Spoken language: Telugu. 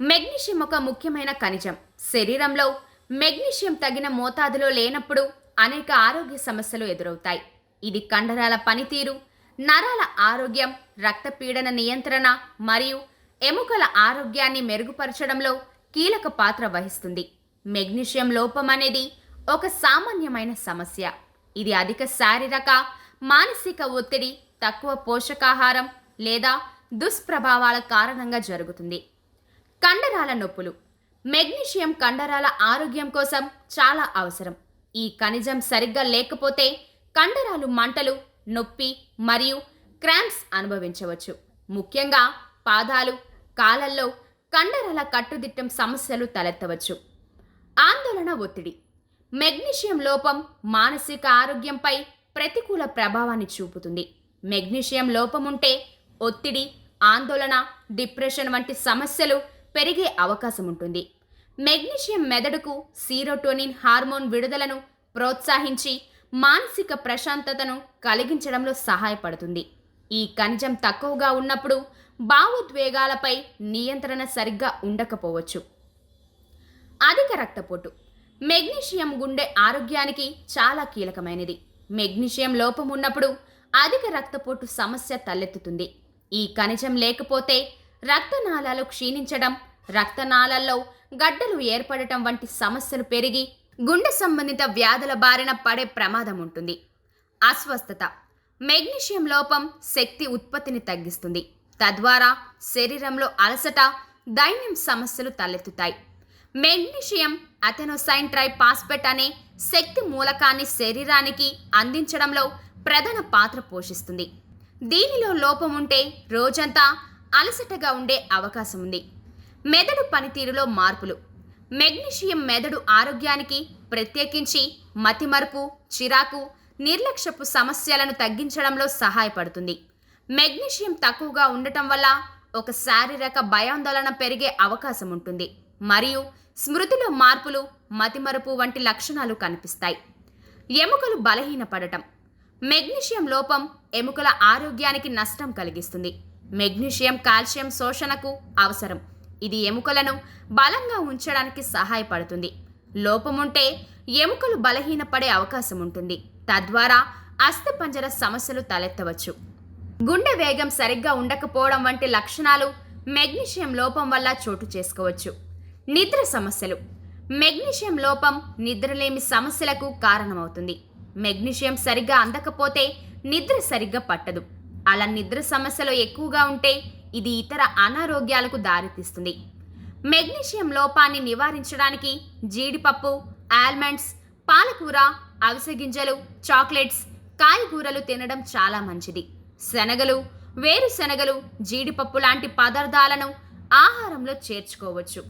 మెగ్నీషియం ఒక ముఖ్యమైన ఖనిజం. శరీరంలో మెగ్నీషియం తగిన మోతాదులో లేనప్పుడు అనేక ఆరోగ్య సమస్యలు ఎదురవుతాయి. ఇది కండరాల పనితీరు నరాల ఆరోగ్యం రక్తపీడన నియంత్రణ మరియు ఎముకల ఆరోగ్యాన్ని మెరుగుపరచడంలో కీలక పాత్ర వహిస్తుంది. మెగ్నీషియం లోపం అనేది ఒక సామాన్యమైన సమస్య. ఇది అధిక శారీరక మానసిక ఒత్తిడి తక్కువ పోషకాహారం లేదా దుష్ప్రభావాల కారణంగా జరుగుతుంది. కండరాల నొప్పులు. మెగ్నీషియం కండరాల ఆరోగ్యం కోసం చాలా అవసరం. ఈ ఖనిజం సరిగ్గా లేకపోతే కండరాలు మంటలు నొప్పి మరియు క్రాంప్స్ అనుభవించవచ్చు. ముఖ్యంగా పాదాలు కాలల్లో కండరాల కట్టుదిట్టం సమస్యలు తలెత్తవచ్చు. ఆందోళన ఒత్తిడి. మెగ్నీషియం లోపం మానసిక ఆరోగ్యంపై ప్రతికూల ప్రభావాన్ని చూపుతుంది. మెగ్నీషియం లోపం ఉంటే ఒత్తిడి ఆందోళన డిప్రెషన్ వంటి సమస్యలు పెరిగే అవకాశం ఉంటుంది మెగ్నీషియం మెదడుకు సీరోటోనిన్ హార్మోన్ విడుదలను ప్రోత్సహించి మానసిక ప్రశాంతతను కలిగించడంలో సహాయపడుతుంది. ఈ ఖనిజం తక్కువగా ఉన్నప్పుడు భావోద్వేగాలపై నియంత్రణ సరిగ్గా ఉండకపోవచ్చు. అధిక రక్తపోటు. మెగ్నీషియం గుండె ఆరోగ్యానికి చాలా కీలకమైనది. మెగ్నీషియం లోపం ఉన్నప్పుడు అధిక రక్తపోటు సమస్య తలెత్తుతుంది. ఈ ఖనిజం లేకపోతే రక్తనాళాలు క్షీణించడం రక్తనాళాల్లో గడ్డలు ఏర్పడటం వంటి సమస్యలు పెరిగి గుండె సంబంధిత వ్యాధుల బారిన పడే ప్రమాదం ఉంటుంది. అస్వస్థత మెగ్నీషియం లోపం శక్తి ఉత్పత్తిని తగ్గిస్తుంది. తద్వారా శరీరంలో అలసట దైన్యం సమస్యలు తలెత్తుతాయి. మెగ్నీషియం అథెనోసైన్ ట్రైపాస్పెట్ అనే శక్తి మూలకాన్ని శరీరానికి అందించడంలో ప్రధాన పాత్ర పోషిస్తుంది. దీనిలో లోపం ఉంటే రోజంతా అలసటగా ఉండే అవకాశం ఉంది మెదడు పనితీరులో మార్పులు. మెగ్నీషియం మెదడు ఆరోగ్యానికి ప్రత్యేకించి మతిమరుపు చిరాకు నిర్లక్ష్యపు సమస్యలను తగ్గించడంలో సహాయపడుతుంది. మెగ్నీషియం తక్కువగా ఉండటం వల్ల ఒక శారీరక భయాందోళన పెరిగే అవకాశం ఉంటుంది మరియు స్మృతిలో మార్పులు మతిమరుపు వంటి లక్షణాలు కనిపిస్తాయి. ఎముకలు బలహీనపడటం. మెగ్నీషియం లోపం ఎముకల ఆరోగ్యానికి నష్టం కలిగిస్తుంది. మెగ్నీషియం కాల్షియం శోషణకు అవసరం. ఇది ఎముకలను బలంగా ఉంచడానికి సహాయపడుతుంది. లోపం ఉంటే ఎముకలు బలహీనపడే అవకాశం ఉంటుంది. తద్వారా అస్థిపంజర సమస్యలు తలెత్తవచ్చు. గుండె వేగం సరిగ్గా ఉండకపోవడం వంటి లక్షణాలు మెగ్నీషియం లోపం వల్ల చోటు చేసుకోవచ్చు. నిద్ర సమస్యలు. మెగ్నీషియం లోపం నిద్రలేమి సమస్యలకు కారణమవుతుంది. మెగ్నీషియం సరిగ్గా అందకపోతే నిద్ర సరిగ్గా పట్టదు. అలా నిద్ర సమస్యలు ఎక్కువగా ఉంటే ఇది ఇతర అనారోగ్యాలకు దారితీస్తుంది. మెగ్నీషియం లోపాన్ని నివారించడానికి జీడిపప్పు ఆల్మండ్స్ పాలకూర అవిసె గింజలు చాక్లెట్స్ కాయగూరలు తినడం చాలా మంచిది. శనగలు వేరుశనగలు జీడిపప్పు లాంటి పదార్థాలను ఆహారంలో చేర్చుకోవచ్చు.